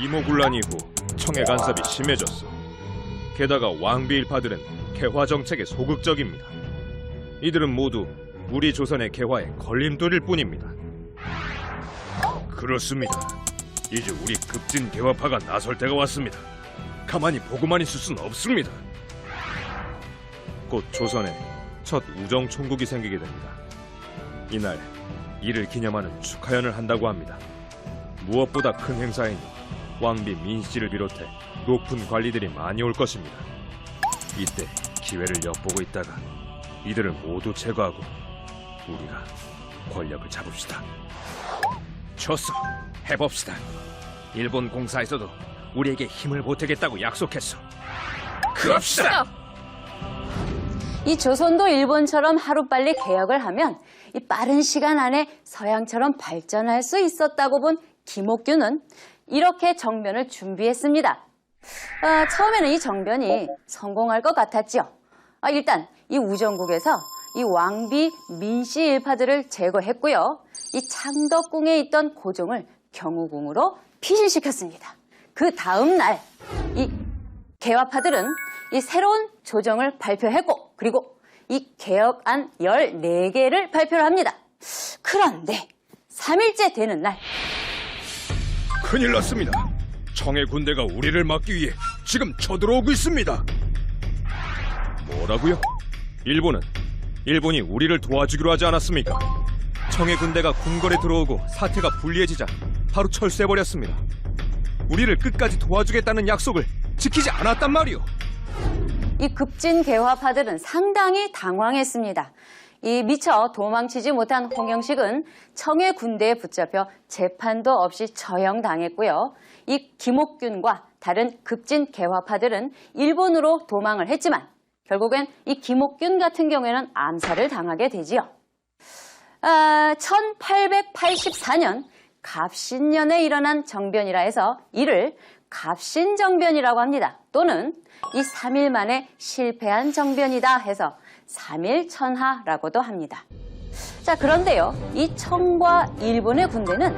이모군란 이후 청해 간섭이 심해졌어. 게다가 왕비 일파들은 개화 정책에 소극적입니다. 이들은 모두 우리 조선의 개화에 걸림돌일 뿐입니다. 그렇습니다. 이제 우리 급진 개화파가 나설 때가 왔습니다. 가만히 보고만 있을 순 없습니다. 곧 조선에 첫 우정 총국이 생기게 됩니다. 이날 이를 기념하는 축하연을 한다고 합니다. 무엇보다 큰 행사이니 왕비 민씨를 비롯해 높은 관리들이 많이 올 것입니다. 이때 기회를 엿보고 있다가 이들을 모두 제거하고 우리가 권력을 잡읍시다. 좋소, 해봅시다. 일본 공사에서도 우리에게 힘을 보태겠다고 약속했어. 그럽시다. 이 조선도 일본처럼 하루빨리 개혁을 하면 이 빠른 시간 안에 서양처럼 발전할 수 있었다고 본 김옥균은 이렇게 정변을 준비했습니다. 아, 처음에는 이 정변이 성공할 것 같았죠. 아, 일단 이 우정국에서 이 왕비 민씨 일파들을 제거했고요. 이 창덕궁에 있던 고종을 경우궁으로 피신시켰습니다. 그 다음 날 이 개화파들은 이 새로운 조정을 발표했고 그리고 이 개혁안 14개를 발표를 합니다. 그런데 3일째 되는 날 큰일 났습니다. 청해 군대가 우리를 막기 위해 지금 쳐들어오고 있습니다. 뭐라고요? 일본은 일본이 우리를 도와주기로 하지 않았습니까? 청해 군대가 궁궐에 들어오고 사태가 불리해지자 바로 철수해 버렸습니다. 우리를 끝까지 도와주겠다는 약속을 지키지 않았단 말이오. 이 급진 개화파들은 상당히 당황했습니다. 이 미처 도망치지 못한 홍영식은 청해 군대에 붙잡혀 재판도 없이 처형당했고요. 이 김옥균과 다른 급진 개화파들은 일본으로 도망을 했지만 결국엔 이 김옥균 같은 경우에는 암살을 당하게 되지요. 아, 1884년 갑신년에 일어난 정변이라 해서 이를 갑신정변이라고 합니다. 또는 이 3일 만에 실패한 정변이다 해서 3일천하라고도 합니다. 자, 그런데요. 이 청과 일본의 군대는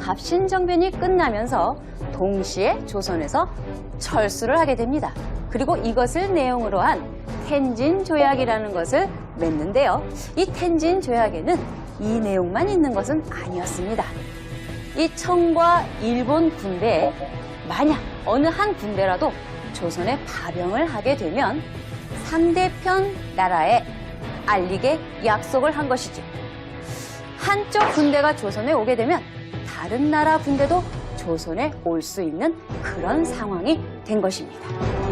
갑신정변이 끝나면서 동시에 조선에서 철수를 하게 됩니다. 그리고 이것을 내용으로 한 텐진 조약이라는 것을 맺는데요. 이 텐진 조약에는 이 내용만 있는 것은 아니었습니다. 이 청과 일본 군대에 만약 어느 한 군대라도 조선에 파병을 하게 되면 상대편 나라에 알리게 약속을 한 것이죠. 한쪽 군대가 조선에 오게 되면 다른 나라 군대도 조선에 올 수 있는 그런 상황이 된 것입니다.